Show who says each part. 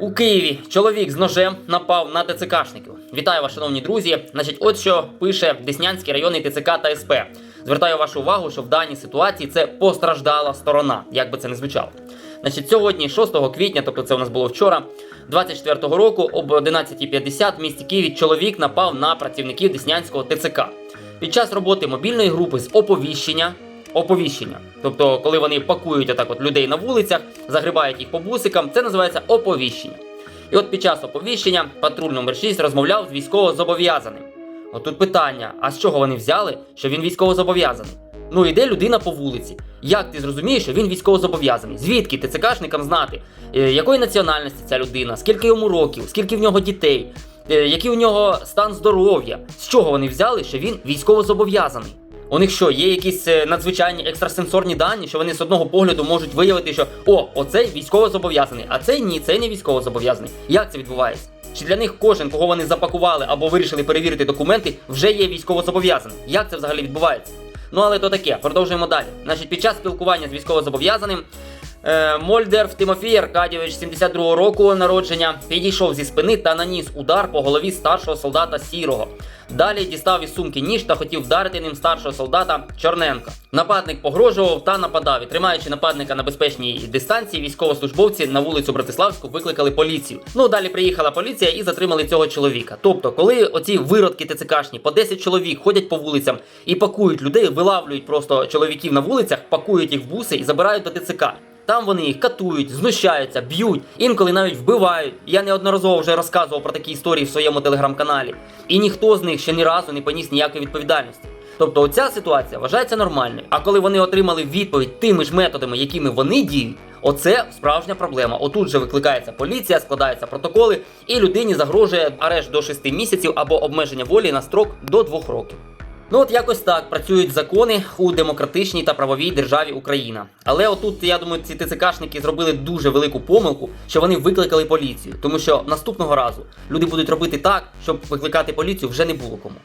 Speaker 1: У Києві чоловік з ножем напав на ТЦКшників. Вітаю вас, шановні друзі. Значить, от що пише Деснянський районний ТЦК та СП. Звертаю вашу увагу, що в даній ситуації це постраждала сторона, як би це не звучало. Значить, сьогодні, 6 квітня, тобто це у нас було вчора, 24-го року, об 11.50 в місті Києві чоловік напав на працівників Деснянського ТЦК. Під час роботи мобільної групи з оповіщення оповіщення. Тобто, коли вони пакують отак от людей на вулицях, загрібають їх по бусикам, це називається оповіщення. І от під час оповіщення патруль номер 6 розмовляв з військовозобов'язаним. От тут питання: а з чого вони взяли, що він військовозобов'язаний? Ну йде людина по вулиці. Як ти зрозумієш, що він військовозобов'язаний? Звідки ТЦКшникам знати, е, якої національності ця людина, скільки йому років, скільки в нього дітей, е, який у нього стан здоров'я? З чого вони взяли, що він військовозобов'язаний? У них що, є якісь е, надзвичайні екстрасенсорні дані, що вони з одного погляду можуть виявити, що о, оцей військовозобов'язаний, а цей ні, цей не військовозобов'язаний. Як це відбувається? Чи для них кожен, кого вони запакували або вирішили перевірити документи, вже є військовозобов'язаним? Як це взагалі відбувається? Ну але то таке, продовжуємо далі. Значить, під час спілкування з військовозобов'язаним е, Мольдерв Тимофій Аркадійович, 72-го року народження, підійшов зі спини та наніс удар по голові старшого солдата Сірого. Далі дістав із сумки ніж та хотів вдарити ним старшого солдата Чорненка. Нападник погрожував та нападав. І тримаючи нападника на безпечній дистанції, військовослужбовці на вулицю Братиславську викликали поліцію. Ну далі приїхала поліція і затримали цього чоловіка. Тобто, коли оці виродки ТЦКшні по 10 чоловік ходять по вулицям і пакують людей, вилавлюють просто чоловіків на вулицях, пакують їх в буси і забирають до ТЦК. Там вони їх катують, знущаються, б'ють, інколи навіть вбивають. Я неодноразово вже розказував про такі історії в своєму телеграм-каналі. І ніхто з них ще ні разу не поніс ніякої відповідальності. Тобто оця ситуація вважається нормальною. А коли вони отримали відповідь тими ж методами, якими вони діють, оце справжня проблема. Отут же викликається поліція, складаються протоколи, і людині загрожує арешт до 6 місяців або обмеження волі на строк до 2 років. Ну от якось так працюють закони у демократичній та правовій державі Україна. Але отут, я думаю, ці ТЦКшники зробили дуже велику помилку, що вони викликали поліцію, тому що наступного разу люди будуть робити так, щоб викликати поліцію вже не було кому.